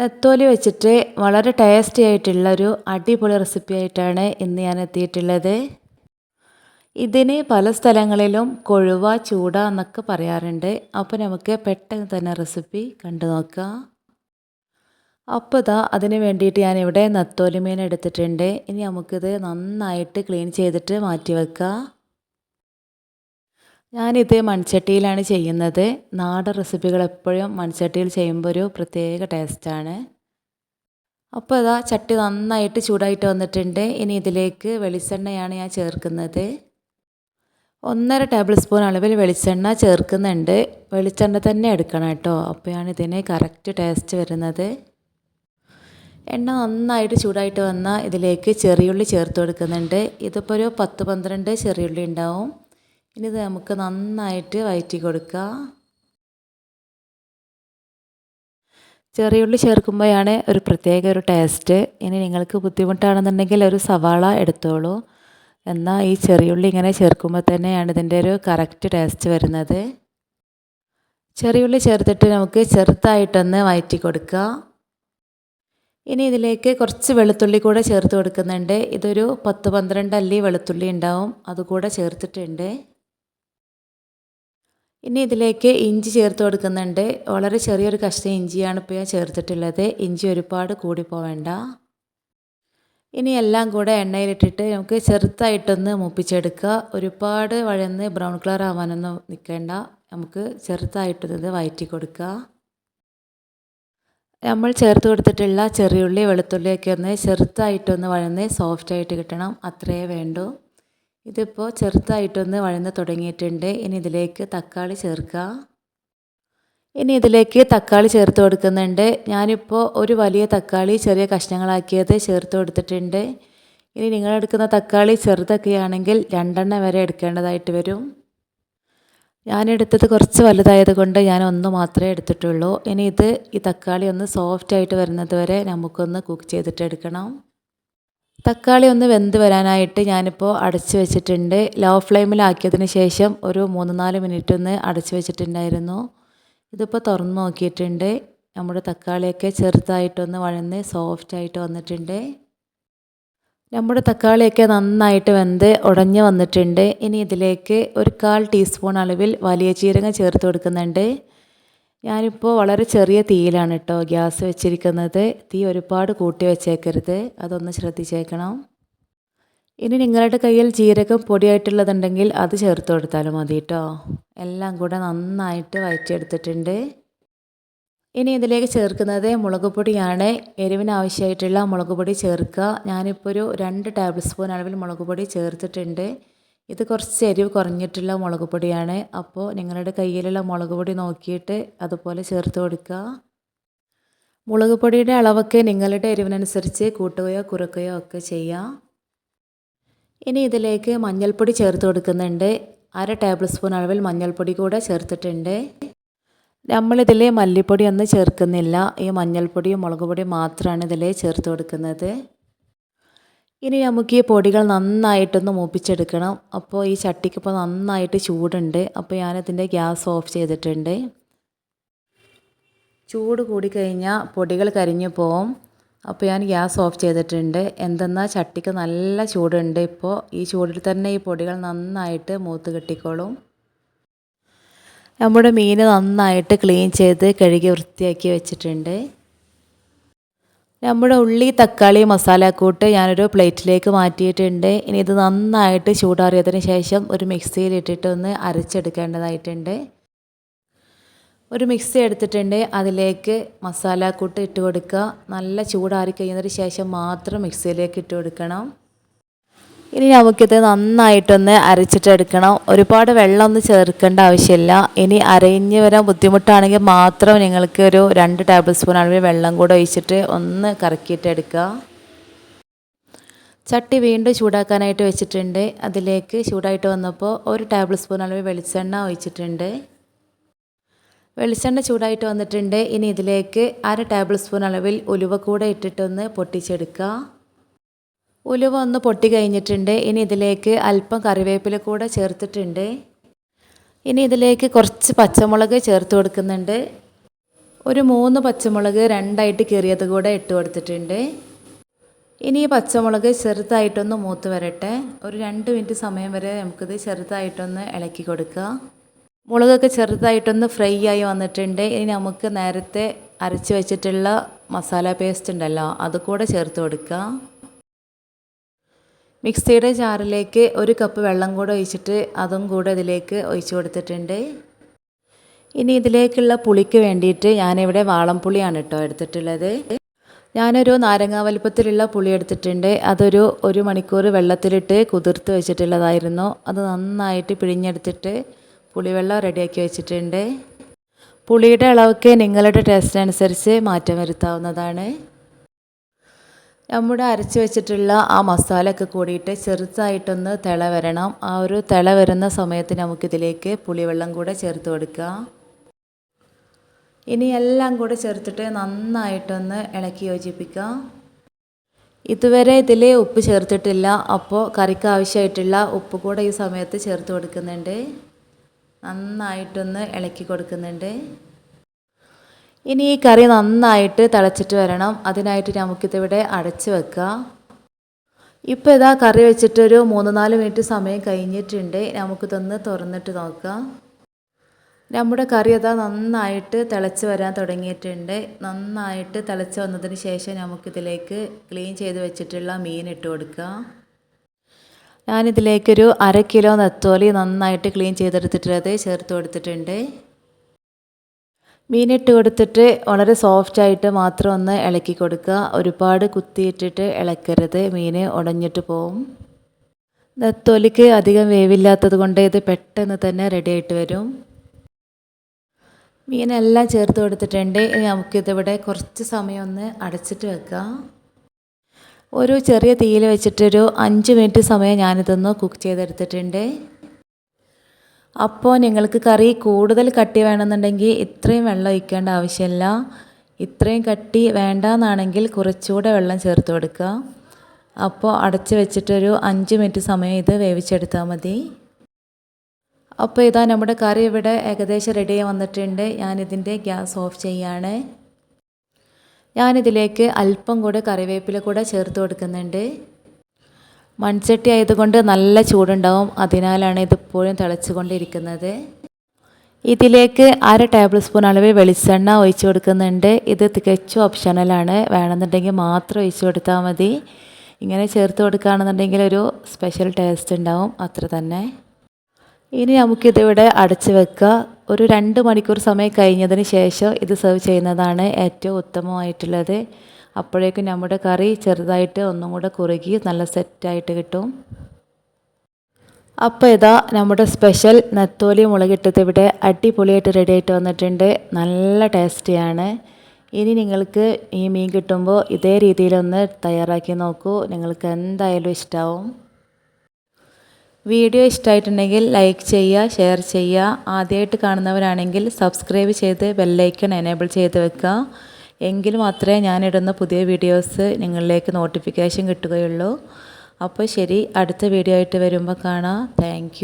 നെത്തോലി വെച്ചിട്ട് വളരെ ടേസ്റ്റി ആയിട്ടുള്ള ഒരു അടിപൊളി റെസിപ്പി ആയിട്ടാണ് ഇന്ന് ഞാൻ എത്തിയിട്ടുള്ളത്. ഇതിന് പല സ്ഥലങ്ങളിലും കൊഴുവ ചൂട എന്നൊക്കെ പറയാറുണ്ട്. അപ്പോൾ നമുക്ക് പെട്ടെന്ന് തന്നെ റെസിപ്പി കണ്ടു നോക്കാം. അപ്പോൾ ഇതാ അതിന് വേണ്ടിയിട്ട് ഞാനിവിടെ നത്തോലി മീൻ എടുത്തിട്ടുണ്ട്. ഇനി നമുക്കിത് നന്നായിട്ട് ക്ലീൻ ചെയ്തിട്ട് മാറ്റി വെക്കാം. ഞാനിത് മൺചട്ടിയിലാണ് ചെയ്യുന്നത്. നാടൻ റെസിപ്പികൾ എപ്പോഴും മൺചട്ടിയിൽ ചെയ്യുമ്പോൾ ഒരു പ്രത്യേക ടേസ്റ്റാണ്. അപ്പോൾ ഇതാ ചട്ടി നന്നായിട്ട് ചൂടായിട്ട് വന്നിട്ടുണ്ട്. ഇനി ഇതിലേക്ക് വെളിച്ചെണ്ണയാണ് ഞാൻ ചേർക്കുന്നത്. ഒന്നര ടേബിൾ സ്പൂൺ അളവിൽ വെളിച്ചെണ്ണ ചേർക്കുന്നുണ്ട്. വെളിച്ചെണ്ണ തന്നെ എടുക്കണം കേട്ടോ. അപ്പോഴാണ് ഇതിന് കറക്റ്റ് ടേസ്റ്റ് വരുന്നത്. എണ്ണ നന്നായിട്ട് ചൂടായിട്ട് വന്നാൽ ഇതിലേക്ക് ചെറിയുള്ളി ചേർത്ത് കൊടുക്കുന്നുണ്ട്. ഇതിപ്പോൾ ഒരു പത്ത് പന്ത്രണ്ട് ചെറിയുള്ളി ഉണ്ടാവും. ഇനി ഇത് നമുക്ക് നന്നായിട്ട് വയറ്റി കൊടുക്കുക. ചെറിയുള്ളി ചേർക്കുമ്പോഴാണ് ഒരു പ്രത്യേക ഒരു ടേസ്റ്റ് ഇനി നിങ്ങൾക്ക് ബുദ്ധിമുട്ടാണെന്നുണ്ടെങ്കിൽ ഒരു സവാള എടുത്തോളൂ. എന്നാൽ ഈ ചെറിയുള്ളി ഇങ്ങനെ ചേർക്കുമ്പോൾ തന്നെയാണ് ഇതിന്റെ ഒരു കറക്റ്റ് ടേസ്റ്റ് വരുന്നത്. ചെറിയുള്ളി ചേർത്തിട്ട് നമുക്ക് ചെറുതായിട്ടൊന്ന് വയറ്റി കൊടുക്കുക. ഇനി ഇതിലേക്ക് കുറച്ച് വെളുത്തുള്ളി കൂടെ ചേർത്ത് കൊടുക്കുന്നുണ്ട്. ഇതൊരു പത്ത് പന്ത്രണ്ട് അല്ലി വെളുത്തുള്ളി ഉണ്ടാവും. അതുകൂടെ ചേർത്തിട്ടുണ്ട്. ഇനി ഇതിലേക്ക് ഇഞ്ചി ചേർത്ത് കൊടുക്കുന്നുണ്ട്. വളരെ ചെറിയൊരു കഷ്ണം ഇഞ്ചിയാണ് ഇപ്പോൾ ഞാൻ ചേർത്തിട്ടുള്ളത്. ഇഞ്ചി ഒരുപാട് കൂടി പോവേണ്ട. ഇനി എല്ലാം കൂടെ എണ്ണയിലിട്ടിട്ട് നമുക്ക് ചെറുതായിട്ടൊന്ന് മൂപ്പിച്ചെടുക്കുക. ഒരുപാട് വഴന്ന് ബ്രൗൺ കളർ ആവാനൊന്നും നിൽക്കേണ്ട. നമുക്ക് ചെറുതായിട്ടൊന്നത് വയറ്റി കൊടുക്കുക. നമ്മൾ ചേർത്ത് കൊടുത്തിട്ടുള്ള ചെറിയുള്ളി വെളുത്തുള്ളിയൊക്കെ ഒന്ന് ചെറുതായിട്ടൊന്ന് വഴന്ന് സോഫ്റ്റായിട്ട് കിട്ടണം. അത്രയേ വേണ്ടൂ. ഇതിപ്പോൾ ചെറുതായിട്ടൊന്ന് വഴന്ന് തുടങ്ങിയിട്ടുണ്ട്. ഇനി ഇതിലേക്ക് തക്കാളി ചേർക്കുക. ഇനി ഇതിലേക്ക് തക്കാളി ചേർത്ത് കൊടുക്കുന്നുണ്ട്. ഞാനിപ്പോൾ ഒരു വലിയ തക്കാളി ചെറിയ കഷ്ണങ്ങളാക്കിയത് ചേർത്ത് കൊടുത്തിട്ടുണ്ട്. ഇനി നിങ്ങളെടുക്കുന്ന തക്കാളി ചെറുതൊക്കെ ആണെങ്കിൽ രണ്ടെണ്ണം വരെ എടുക്കേണ്ടതായിട്ട് വരും. ഞാനെടുത്തത് കുറച്ച് വലുതായത് കൊണ്ട് ഞാൻ ഒന്ന് മാത്രമേ എടുത്തിട്ടുള്ളൂ. ഇനി ഇത് ഈ തക്കാളി ഒന്ന് സോഫ്റ്റ് ആയിട്ട് വരുന്നത് വരെ നമുക്കൊന്ന് കുക്ക് ചെയ്തിട്ട് എടുക്കണം തക്കാളി ഒന്ന് വെന്ത് വരാനായിട്ട് ഞാനിപ്പോൾ അടച്ച് വെച്ചിട്ടുണ്ട്. ലോ ഫ്ലെയിമിലാക്കിയതിന് ശേഷം ഒരു മൂന്ന് നാല് മിനിറ്റ് ഒന്ന് അടച്ച് വെച്ചിട്ടുണ്ടായിരുന്നു. ഇതിപ്പോൾ തുറന്ന് നോക്കിയിട്ടുണ്ട്. നമ്മുടെ തക്കാളിയൊക്കെ ചെറുതായിട്ടൊന്ന് വഴന്ന് സോഫ്റ്റായിട്ട് വന്നിട്ടുണ്ട്. നമ്മുടെ തക്കാളിയൊക്കെ നന്നായിട്ട് വെന്ത് ഉടഞ്ഞ് വന്നിട്ടുണ്ട്. ഇനി ഇതിലേക്ക് ഒരു കാൽ ടീസ്പൂൺ അളവിൽ വലിയ ജീരകം ചേർത്ത് കൊടുക്കുന്നുണ്ട്. ഞാനിപ്പോൾ വളരെ ചെറിയ തീയിലാണ് കേട്ടോ ഗ്യാസ് വെച്ചിരിക്കുന്നത്. തീ ഒരുപാട് കൂട്ടി വെച്ചേക്കരുത്. അതൊന്ന് ശ്രദ്ധിച്ചേക്കണം. ഇനി നിങ്ങളുടെ കയ്യിൽ ജീരകം പൊടിയായിട്ടുള്ളതുണ്ടെങ്കിൽ അത് ചേർത്ത് കൊടുത്താലും മതി കേട്ടോ എല്ലാം കൂടെ നന്നായിട്ട് വയറ്റിയെടുത്തിട്ടുണ്ട്. ഇനി ഇതിലേക്ക് ചേർക്കുന്നത് മുളക് പൊടിയാണ്. എരിവിന് ആവശ്യമായിട്ടുള്ള മുളക് പൊടി ചേർക്കുക. ഞാനിപ്പോൾ ഒരു രണ്ട് ടേബിൾ സ്പൂൺ അളവിൽ മുളക് പൊടി ചേർത്തിട്ടുണ്ട്. ഇത് കുറച്ച് എരിവ് കുറഞ്ഞിട്ടുള്ള മുളക് പൊടിയാണ്. അപ്പോൾ നിങ്ങളുടെ കയ്യിലുള്ള മുളക് പൊടി നോക്കിയിട്ട് അതുപോലെ ചേർത്ത് കൊടുക്കുക. മുളക് പൊടിയുടെ അളവൊക്കെ നിങ്ങളുടെ എരിവിനനുസരിച്ച് കൂട്ടുകയോ കുറക്കുകയോ ഒക്കെ ചെയ്യാം. ഇനി ഇതിലേക്ക് മഞ്ഞൾപ്പൊടി ചേർത്ത് കൊടുക്കുന്നുണ്ട്. അര ടേബിൾ സ്പൂൺ അളവിൽ മഞ്ഞൾപ്പൊടി കൂടെ ചേർത്തിട്ടുണ്ട്. നമ്മളിതിൽ മല്ലിപ്പൊടി ഒന്നും ചേർക്കുന്നില്ല. ഈ മഞ്ഞൾപ്പൊടിയും മുളക് പൊടിയും മാത്രമാണ് ഇതിൽ ചേർത്ത് കൊടുക്കുന്നത്. ഇനി നമുക്ക് ഈ പൊടികൾ നന്നായിട്ടൊന്ന് മൂപ്പിച്ചെടുക്കണം. അപ്പോൾ ഈ ചട്ടിക്ക് ഇപ്പോൾ നന്നായിട്ട് ചൂടുണ്ട്. അപ്പോൾ ഞാനതിന്റെ ഗ്യാസ് ഓഫ് ചെയ്തിട്ടുണ്ട്. ചൂട് കൂടിക്കഴിഞ്ഞാൽ പൊടികൾ കരിഞ്ഞു പോവും. അപ്പോൾ ഞാൻ ഗ്യാസ് ഓഫ് ചെയ്തിട്ടുണ്ട്. എന്തെന്നാൽ ചട്ടിക്ക് നല്ല ചൂടുണ്ട് ഇപ്പോൾ ഈ ചൂടിൽ തന്നെ ഈ പൊടികൾ നന്നായിട്ട് മൂത്ത് കിട്ടിക്കോളും. നമ്മുടെ മീൻ നന്നായിട്ട് ക്ലീൻ ചെയ്ത് കഴുകി വൃത്തിയാക്കി വെച്ചിട്ടുണ്ട്. നമ്മുടെ ഉള്ളി തക്കാളി മസാലക്കൂട്ട് ഞാനൊരു പ്ലേറ്റിലേക്ക് മാറ്റിയിട്ടുണ്ട്. ഇനി ഇത് നന്നായിട്ട് ചൂടാറിയതിന് ശേഷം ഒരു മിക്സിയിൽ ഇട്ടിട്ട് ഒന്ന് അരച്ചെടുക്കേണ്ടതായിട്ടുണ്ട്. ഒരു മിക്സി എടുത്തിട്ടുണ്ട്. അതിലേക്ക് മസാലക്കൂട്ട് ഇട്ട് കൊടുക്കുക. നല്ല ചൂടാറി കഴിഞ്ഞതിന് ശേഷം മാത്രം മിക്സിയിലേക്ക് ഇട്ട് കൊടുക്കണം. ഇനി നമുക്കിത് നന്നായിട്ടൊന്ന് അരച്ചിട്ടെടുക്കണം. ഒരുപാട് വെള്ളം ഒന്നും ചേർക്കേണ്ട ആവശ്യമില്ല. ഇനി അരഞ്ഞ് വരാൻ ബുദ്ധിമുട്ടാണെങ്കിൽ മാത്രം നിങ്ങൾക്ക് ഒരു രണ്ട് ടേബിൾ സ്പൂൺ അളവിൽ വെള്ളം കൂടെ ഒഴിച്ചിട്ട് ഒന്ന് കറക്കിയിട്ടെടുക്കുക. ചട്ടി വീണ്ടും ചൂടാക്കാനായിട്ട് വെച്ചിട്ടുണ്ട്. അതിലേക്ക് ചൂടായിട്ട് വന്നപ്പോൾ ഒരു ടേബിൾ സ്പൂൺ അളവിൽ വെളിച്ചെണ്ണ ഒഴിച്ചിട്ടുണ്ട്. വെളിച്ചെണ്ണ ചൂടായിട്ട് വന്നിട്ടുണ്ട്. ഇനി ഇതിലേക്ക് അര ടേബിൾ സ്പൂൺ അളവിൽ ഉലുവ കൂടെ ഇട്ടിട്ടൊന്ന് പൊട്ടിച്ചെടുക്കുക. ഉലുവ ഒന്ന് പൊട്ടി കഴിഞ്ഞിട്ടുണ്ട്. ഇനി ഇതിലേക്ക് അല്പം കറിവേപ്പില കൂടെ ചേർത്തിട്ടുണ്ട്. ഇനി ഇതിലേക്ക് കുറച്ച് പച്ചമുളക് ചേർത്ത് കൊടുക്കുന്നുണ്ട്. ഒരു മൂന്ന് പച്ചമുളക് രണ്ടായിട്ട് കീറിയത് കൂടെ ഇട്ട് കൊടുത്തിട്ടുണ്ട്. ഇനി ഈ പച്ചമുളക് ചെറുതായിട്ടൊന്ന് മൂത്ത് വരട്ടെ. ഒരു രണ്ട് മിനിറ്റ് സമയം വരെ നമുക്കിത് ചെറുതായിട്ടൊന്ന് ഇളക്കി കൊടുക്കുക. മുളകൊക്കെ ചെറുതായിട്ടൊന്ന് ഫ്രൈ ആയി വന്നിട്ടുണ്ട്. ഇനി നമുക്ക് നേരത്തെ അരച്ച് വെച്ചിട്ടുള്ള മസാല പേസ്റ്റ് ഉണ്ടല്ലോ അത് കൂടെ ചേർത്ത് കൊടുക്കുക. മിക്സിയുടെ ജാറിലേക്ക് ഒരു കപ്പ് വെള്ളം കൂടെ ഒഴിച്ചിട്ട് അതും കൂടെ ഇതിലേക്ക് ഒഴിച്ചു കൊടുത്തിട്ടുണ്ട്. ഇനി ഇതിലേക്കുള്ള പുളിക്ക് വേണ്ടിയിട്ട് ഞാനിവിടെ വാളംപുളിയാണ് കേട്ടോ എടുത്തിട്ടുള്ളത്. ഞാനൊരു നാരങ്ങ വലുപ്പത്തിലുള്ള പുളി എടുത്തിട്ടുണ്ട്. അതൊരു ഒരു മണിക്കൂർ വെള്ളത്തിലിട്ട് കുതിർത്ത് വെച്ചിട്ടുള്ളതായിരുന്നു. അത് നന്നായിട്ട് പിഴിഞ്ഞെടുത്തിട്ട് പുളിവെള്ളം റെഡിയാക്കി വെച്ചിട്ടുണ്ട്. പുളിയുടെ അളവൊക്കെ നിങ്ങളുടെ ടേസ്റ്റ് അനുസരിച്ച് മാറ്റം വരുത്താവുന്നതാണ്. നമ്മുടെ അരച്ച് വെച്ചിട്ടുള്ള ആ മസാലയൊക്കെ കൂടിയിട്ട് ചെറുതായിട്ടൊന്ന് തിള വരണം. ആ ഒരു തിള വരുന്ന സമയത്ത് നമുക്കിതിലേക്ക് പുളിവെള്ളം കൂടെ ചേർത്ത് കൊടുക്കുക. ഇനി എല്ലാം കൂടെ ചേർത്തിട്ട് നന്നായിട്ടൊന്ന് ഇളക്കി യോജിപ്പിക്കുക. ഇതുവരെ ഇതിൽ ഉപ്പ് ചേർത്തിട്ടില്ല. അപ്പോൾ കറിക്ക് ആവശ്യമായിട്ടുള്ള ഉപ്പ് കൂടെ ഈ സമയത്ത് ചേർത്ത് കൊടുക്കുന്നുണ്ട്. നന്നായിട്ടൊന്ന് ഇളക്കി കൊടുക്കുന്നുണ്ട്. ഇനി ഈ കറി നന്നായിട്ട് തിളച്ചിട്ട് വരണം. അതിനായിട്ട് നമുക്കിതിവിടെ അടച്ച് വെക്കുക. ഇപ്പോൾ ഇതാ കറി വെച്ചിട്ടൊരു മൂന്ന് നാല് മിനിറ്റ് സമയം കഴിഞ്ഞിട്ടുണ്ട്. നമുക്കിതൊന്ന് തുറന്നിട്ട് നോക്കാം. നമ്മുടെ കറി അതാ നന്നായിട്ട് തിളച്ച് വരാൻ തുടങ്ങിയിട്ടുണ്ട്. നന്നായിട്ട് തിളച്ച് വന്നതിന് ശേഷം നമുക്കിതിലേക്ക് ക്ലീൻ ചെയ്ത് വെച്ചിട്ടുള്ള മീൻ ഇട്ട് കൊടുക്കുക. ഞാനിതിലേക്കൊരു അര കിലോ നെത്തോലി നന്നായിട്ട് ക്ലീൻ ചെയ്തെടുത്തിട്ടുള്ളത് ചേർത്ത് കൊടുത്തിട്ടുണ്ട്. മീനിട്ട് കൊടുത്തിട്ട് വളരെ സോഫ്റ്റായിട്ട് മാത്രം ഒന്ന് ഇളക്കി കൊടുക്കുക. ഒരുപാട് കുത്തിയിട്ടിട്ട് ഇളക്കരുത്. മീൻ ഉടഞ്ഞിട്ട് പോവും. തൊലിക്ക് അധികം വേവില്ലാത്തത് കൊണ്ട് ഇത് പെട്ടെന്ന് തന്നെ റെഡി ആയിട്ട് വരും. മീനെല്ലാം ചേർത്ത് കൊടുത്തിട്ടുണ്ട്. നമുക്കിതിവിടെ കുറച്ച് സമയം ഒന്ന് അടച്ചിട്ട് വെക്കാം. ഒരു ചെറിയ തീയിൽ വെച്ചിട്ടൊരു അഞ്ച് മിനിറ്റ് സമയം ഞാനിതൊന്ന് കുക്ക് ചെയ്തെടുത്തിട്ടുണ്ട്. അപ്പോൾ നിങ്ങൾക്ക് കറി കൂടുതൽ കട്ടി വേണമെന്നുണ്ടെങ്കിൽ ഇത്രയും വെള്ളം ഒഴിക്കേണ്ട ആവശ്യമില്ല. ഇത്രയും കട്ടി വേണ്ടാന്നാണെങ്കിൽ കുറച്ചുകൂടെ വെള്ളം ചേർത്ത് കൊടുക്കുക. അപ്പോൾ അടച്ച് വെച്ചിട്ടൊരു അഞ്ച് മിനിറ്റ് സമയം ഇത് വേവിച്ചെടുത്താൽ മതി. അപ്പോൾ ഇതാ നമ്മുടെ കറി ഇവിടെ ഏകദേശം റെഡി ആയി വന്നിട്ടുണ്ട്. ഞാനിതിന്റെ ഗ്യാസ് ഓഫ് ചെയ്യാണ്. ഞാനിതിലേക്ക് അല്പം കൂടെ കറിവേപ്പില കൂടെ ചേർത്ത് കൊടുക്കുന്നുണ്ട്. മൺചട്ടി ആയതുകൊണ്ട് നല്ല ചൂടുണ്ടാവും. അതിനാലാണ് ഇതിപ്പോഴും തിളച്ചുകൊണ്ടിരിക്കുന്നത്. ഇതിലേക്ക് അര ടേബിൾ സ്പൂൺ അളവിൽ വെളിച്ചെണ്ണ ഒഴിച്ചു കൊടുക്കുന്നുണ്ട്. ഇത് തികച്ചും ഓപ്ഷണലാണ് വേണമെന്നുണ്ടെങ്കിൽ മാത്രം ഒഴിച്ചു കൊടുത്താൽ മതി. ഇങ്ങനെ ചേർത്ത് കൊടുക്കുകയാണെന്നുണ്ടെങ്കിൽ ഒരു സ്പെഷ്യൽ ടേസ്റ്റ് ഉണ്ടാവും. അത്ര തന്നെ. ഇനി നമുക്കിതിവിടെ അടച്ച് വെക്കുക ഒരു രണ്ട് മണിക്കൂർ സമയം കഴിഞ്ഞതിന് ശേഷം ഇത് സെർവ് ചെയ്യുന്നതാണ് ഏറ്റവും ഉത്തമമായിട്ടുള്ളത്. അപ്പോഴേക്കും നമ്മുടെ കറി ചെറുതായിട്ട് ഒന്നും കൂടെ കുറുകി നല്ല സെറ്റായിട്ട് കിട്ടും. അപ്പോൾ ഇതാ നമ്മുടെ സ്പെഷ്യൽ നെത്തോലി മുളകിട്ടത് ഇവിടെ അടിപൊളിയായിട്ട് റെഡി ആയിട്ട് വന്നിട്ടുണ്ട്. നല്ല ടേസ്റ്റിയാണ് ഇനി നിങ്ങൾക്ക് ഈ മീൻ കിട്ടുമ്പോൾ ഇതേ രീതിയിലൊന്ന് തയ്യാറാക്കി നോക്കൂ. നിങ്ങൾക്ക് എന്തായാലും ഇഷ്ടമാവും വീഡിയോ ഇഷ്ടമായിട്ടുണ്ടെങ്കിൽ ലൈക്ക് ചെയ്യുക ഷെയർ ചെയ്യുക. ആദ്യമായിട്ട് കാണുന്നവരാണെങ്കിൽ സബ്സ്ക്രൈബ് ചെയ്ത് ബെല്ലൈക്കൺ എനേബിൾ ചെയ്ത് വെക്കുക. എങ്കിൽ മാത്രമേ ഞാനിടുന്ന പുതിയ വീഡിയോസ് നിങ്ങളിലേക്ക് നോട്ടിഫിക്കേഷൻ കിട്ടുകയുള്ളൂ. അപ്പോൾ ശരി അടുത്ത വീഡിയോ ആയിട്ട് വരുമ്പോൾ കാണാം. താങ്ക്